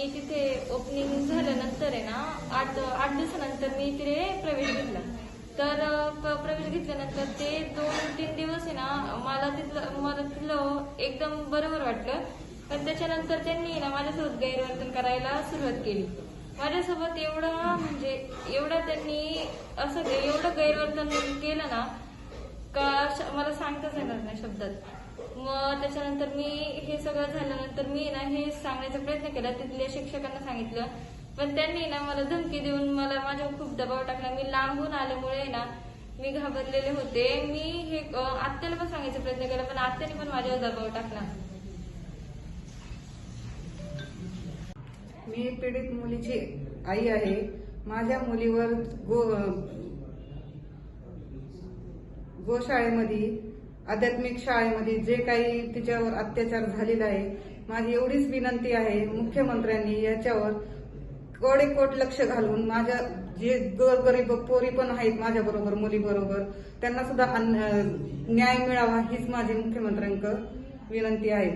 मी तिथे ओपनिंग झाल्यानंतर आहे ना आठ आठ दिवसानंतर मी तिथे प्रवेश घेतला. तर प्रवेश घेतल्यानंतर ते दोन तीन दिवस आहे ना मला तिथलं मला तिथलं एकदम बरोबर वाटलं. पण त्याच्यानंतर त्यांनी ना माझ्यासोबत गैरवर्तन करायला सुरुवात केली. माझ्यासोबत एवढं म्हणजे एवढं त्यांनी असं एवढं गैरवर्तन केलं ना का श- मला सांगताच येणार नाही शब्दात. मग त्याच्यानंतर मी हे सगळं झाल्यानंतर मी ना हे सांगण्याचा प्रयत्न केला. तिथल्या शिक्षकांना सांगितलं. पण त्यांनी ना मला धमकी देऊन मला माझ्यावर खूप दबाव टाकला. मी लांबून आल्यामुळे ना मी घाबरलेले होते. मी हे आत्याला पण सांगायचा प्रयत्न केला पण आत्याने पण माझ्यावर दबाव टाकला. मी पीडित मुलीची आई आहे. माझ्या मुलीवर गो गोशाळेमध्ये आध्यात्मिक शाळेमध्ये जे काही तिच्यावर अत्याचार झालेला आहे माझी एवढीच विनंती आहे मुख्यमंत्र्यांनी याच्यावर कोडेकोट लक्ष घालून माझ्या जे गोरगरीब पोरी पण आहेत माझ्या बरोबर मुली बरोबर त्यांना सुद्धा न्याय मिळावा हीच माझी मुख्यमंत्र्यांक विनंती आहे.